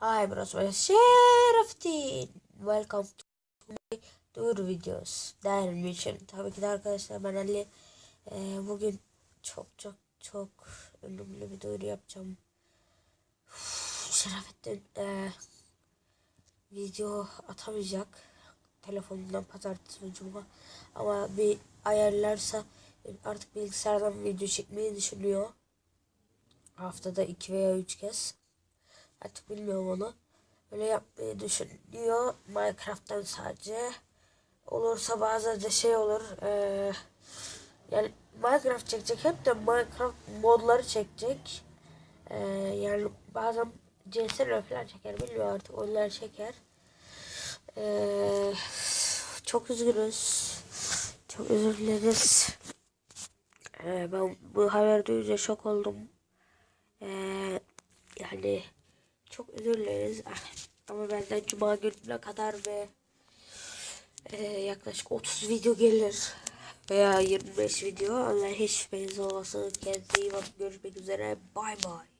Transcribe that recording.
Hi bros, my Şereftin. Welcome to my tour videos. Değerli için. Tabii ki de arkadaşlar ben Ali. Ee, bugün çok çok çok önemli bir duyuru yapacağım. Uf, Şerefettin ee, video atamayacak. Telefonundan pazartesi ve cuma. Ama bir ayarlarsa artık bilgisayardan video çekmeyi düşünüyor. Haftada iki veya üç kez. Artık bilmiyorum onu. Öyle yapmayı düşünüyor. Minecraft'tan sadece. Olursa bazen de şey olur. eee, yani Minecraft çekecek. Hep de Minecraft modları çekecek. Eee, yani bazen CS'ler falan çeker. Bilmiyorum artık. Onlar çeker. Eee, çok üzgünüz. Çok özür dileriz. Eee, ben bu haber duyunca şok oldum. Eee, yani çok özür dileriz. Ah, Ama benden cuma gününe kadar ve e, yaklaşık 30 video gelir. Veya 25 video. Allah hiç şüpheniz olmasın. Kendinize iyi bakın. Görüşmek üzere. Bay bay.